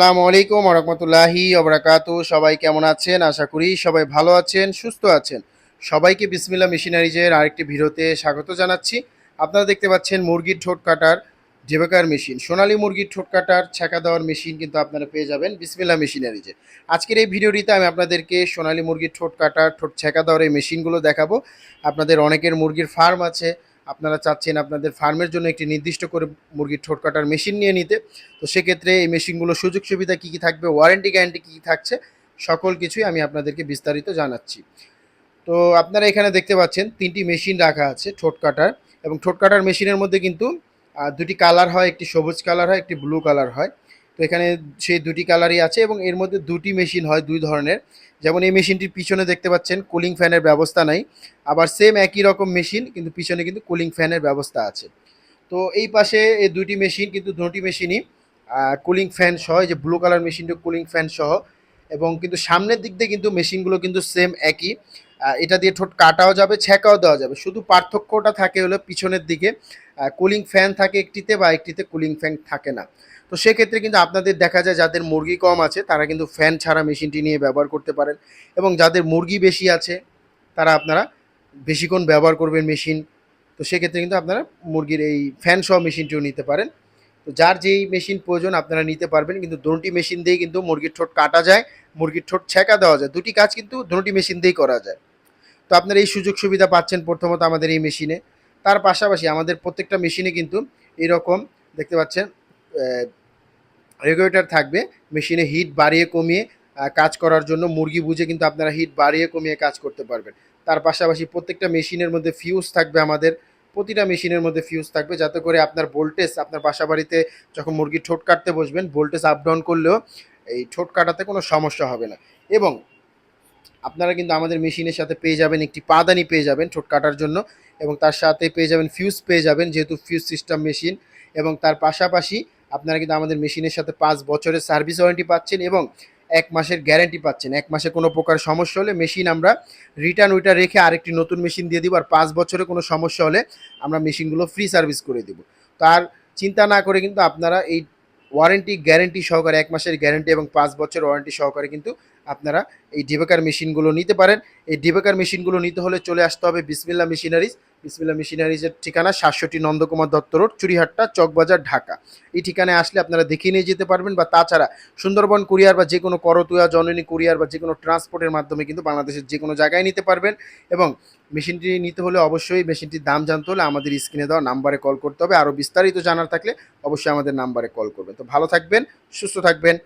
আসসালামু আলাইকুম রহমতুল্লাহি অবরাকাত সবাই কেমন আছেন? আশা করি সবাই ভালো আছেন, সুস্থ আছেন। সবাইকে বিসমিল্লা মেশিনারিজের আরেকটি ভিডিওতে স্বাগত জানাচ্ছি। আপনারা দেখতে পাচ্ছেন মুরগির ঠোঁট কাটার জেবেকার মেশিন। সোনালী মুরগির ঠোঁট কাটার ছ্যাঁকা দেওয়ার মেশিন কিন্তু আপনারা পেয়ে যাবেন বিসমিল্লা মেশিনারিজে। আজকের এই ভিডিওটিতে আমি আপনাদেরকে সোনালী মুরগির ঠোঁট কাটার, ঠোঁট ছ্যাঁকা দেওয়ার এই মেশিনগুলো দেখাবো। আপনাদের অনেকের মুরগির ফার্ম আছে আপনারা চাচ্ছেন আপনাদের ফার্মের জন্য একটি নির্দিষ্ট করে মুরগির ঠোঁট কাটার মেশিন নিয়ে নিতে, তো সেক্ষেত্রে এই মেশিনগুলো সুযোগ সুবিধা কী কী থাকবে ওয়ারেন্টি গ্যারান্টি কী কী থাকছে, সকল কিছুই আমি আপনাদেরকে বিস্তারিত জানাচ্ছি। তো আপনারা এখানে দেখতে পাচ্ছেন তিনটি মেশিন রাখা আছে ঠোঁট কাটার, এবং ঠোঁট কাটার মেশিনের মধ্যে কিন্তু দুটি কালার হয়, একটি সবুজ কালার হয়, একটি ব্লু কালার হয়। তো এখানে সেই দুটি কালারই আছে এবং এর মধ্যে দুটি মেশিন হয় দুই ধরনের। যেমন এই মেশিনটির পিছনে দেখতে পাচ্ছেন কুলিং ফ্যানের ব্যবস্থা নাই, আবার সেম একই রকম মেশিন, কিন্তু পিছনে কিন্তু কুলিং ফ্যানের ব্যবস্থা আছে। তো এই পাশে এই দুটি মেশিন কিন্তু দুটি মেশিনই কুলিং ফ্যান সহ যে ব্লু কালার মেশিনটা কুলিং ফ্যান সহ, এবং কিন্তু সামনের দিক দিয়ে কিন্তু মেশিনগুলো কিন্তু সেম একই। এটা দিয়ে ঠোঁট কাটাও যাবে ছ্যাঁকাও দেওয়া যাবে। শুধু পার্থক্যটা থাকে হলো পিছনের দিকে কুলিং ফ্যান থাকে একটিতে বা একটিতে কুলিং ফ্যান থাকে না। তো সেক্ষেত্রে কিন্তু আপনাদের দেখা যায় যাদের মুরগি কম আছে, তারা কিন্তু ফ্যান ছাড়া মেশিনটি নিয়ে ব্যবহার করতে পারেন এবং যাদের মুরগি বেশি আছে, তারা আপনারা বেশিক্ষণ ব্যবহার করবেন মেশিন। তো সেক্ষেত্রে কিন্তু আপনারা মুরগির এই ফ্যান সহ মেশিনটিও নিতে পারেন। তো যার যেই মেশিন প্রয়োজন আপনারা নিতে পারবেন, কিন্তু দুটি মেশিন দিয়েই কিন্তু মুরগির ঠোঁট কাটা যায়, মুরগির ঠোঁট ছেঁকা দেওয়া যায়। দুটি কাজ কিন্তু দুটি মেশিন দিয়েই করা যায়। তো আপনারা এই সুযোগ সুবিধা পাচ্ছেন প্রথমত আমাদের এই মেশিনে। তার পাশাপাশি আমাদের প্রত্যেকটা মেশিনে কিন্তু এরকম দেখতে পাচ্ছেন রেগুলেটর থাকবে, মেশিনে হিট বাড়িয়ে কমিয়ে কাজ করার জন্য মুরগি বুঝে কিন্তু আপনারা হিট বাড়িয়ে কমিয়ে কাজ করতে পারবেন। তার পাশাপাশি প্রত্যেকটা মেশিনের মধ্যে ফিউজ থাকবে আমাদের, প্রতিটা মেশিনের মধ্যে ফিউজ থাকবে যাতে করে আপনার ভোল্টেজ আপনার বাসা বাড়িতে যখন মুরগির ঠোঁট কাটতে বসবেন ভোল্টেজ আপ ডাউন করলেও এই ঠোঁট কাটাতে কোনো সমস্যা হবে না। এবং আপনারা কিন্তু আমাদের মেশিনের সাথে পেয়ে যাবেন, একটি পাদানি পেয়ে যাবেন ঠোঁট কাটার জন্য এবং তার সাথে পেয়ে যাবেন ফিউজ পেয়ে যাবেন যেহেতু ফিউজ সিস্টেম মেশিন এবং তার পাশাপাশি আপনারা কিন্তু আমাদের মেশিনের সাথে পাঁচ বছরের সার্ভিস ওয়ারেন্টি পাচ্ছেন এবং এক মাসের গ্যারেন্টি পাচ্ছেন। এক মাসে কোনো প্রকার সমস্যা হলে মেশিন আমরা রিটার্ন ওইটা রেখে আরেকটি নতুন মেশিন দিয়ে দিব আর পাঁচ বছরে কোনো সমস্যা হলে আমরা মেশিনগুলো ফ্রি সার্ভিস করে দিব। তার চিন্তা না করে কিন্তু আপনারা এই ওয়ারেন্টি গ্যারেন্টি সহকারে, এক মাসের গ্যারেন্টি এবং পাঁচ বছর ওয়ারেন্টি সহকারে কিন্তু আপনারা এই ডিবেকার মেশিনগুলো নিতে পারেন। এই ডিবেকার মেশিনগুলো নিতে হলে চলে আসতে হবে বিসমিল্লা মেশিনারিজ। বিসমিল্লা মেশিনারিজের ঠিকানা সাতষট্টি নন্দকুমার দত্ত রোড, চুরিহাট্টা, চকবাজার, ঢাকা। এই ঠিকানায় আসলে আপনারা দেখিয়ে নিয়ে যেতে পারবেন বা তাছাড়া সুন্দরবন কুরিয়ার বা যে কোনো করতুয়া, জননী কুরিয়ার বা যে কোনো ট্রান্সপোর্টের মাধ্যমে কিন্তু বাংলাদেশের যে কোনো জায়গায় নিতে পারবেন এবং মেশিনটি নিতে হলে অবশ্যই মেশিনটির দাম জানতে হলে আমাদের স্ক্রিনে দেওয়া নাম্বারে কল করতে হবে। আরও বিস্তারিত জানার থাকলে অবশ্যই আমাদের নাম্বারে কল করবেন। তো ভালো থাকবেন, সুস্থ থাকবেন।